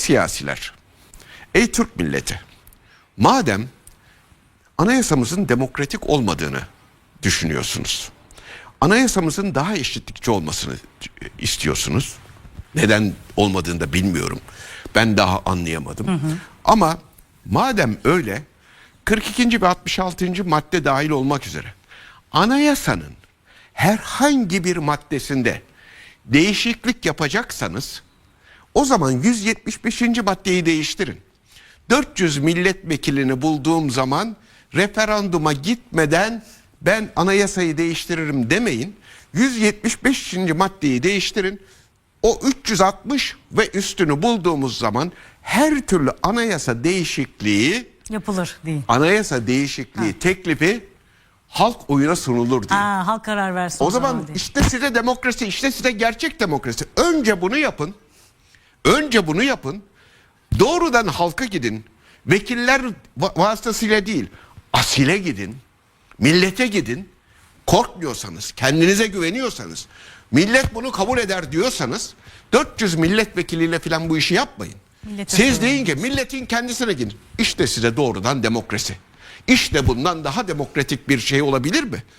siyasiler, ey Türk milleti, madem anayasamızın demokratik olmadığını düşünüyorsunuz, anayasamızın daha eşitlikçi olmasını istiyorsunuz. Neden olmadığını da bilmiyorum. Ben daha anlayamadım. Ama madem öyle 42. ve 66. madde dahil olmak üzere anayasanın herhangi bir maddesinde değişiklik yapacaksanız o zaman 175. maddeyi değiştirin. 400 milletvekilini bulduğum zaman referanduma gitmeden ben anayasayı değiştiririm demeyin. 175. maddeyi değiştirin. O 360 ve üstünü bulduğumuz zaman her türlü anayasa değişikliği, Yapılır değil. anayasa değişikliği teklifi halk oyuna sunulur diye. Ha, halk karar versin. O zaman değil. işte size demokrasi, işte size gerçek demokrasi. Önce bunu yapın. Önce bunu yapın. Doğrudan halka gidin. Vekiller va- vasıtasıyla değil, asile gidin. Millete gidin. Korkmuyorsanız, kendinize güveniyorsanız, millet bunu kabul eder diyorsanız 400 milletvekiliyle falan bu işi yapmayın. Millete Siz deyin ki milletin kendisine gidin. İşte size doğrudan demokrasi. İşte bundan daha demokratik bir şey olabilir mi?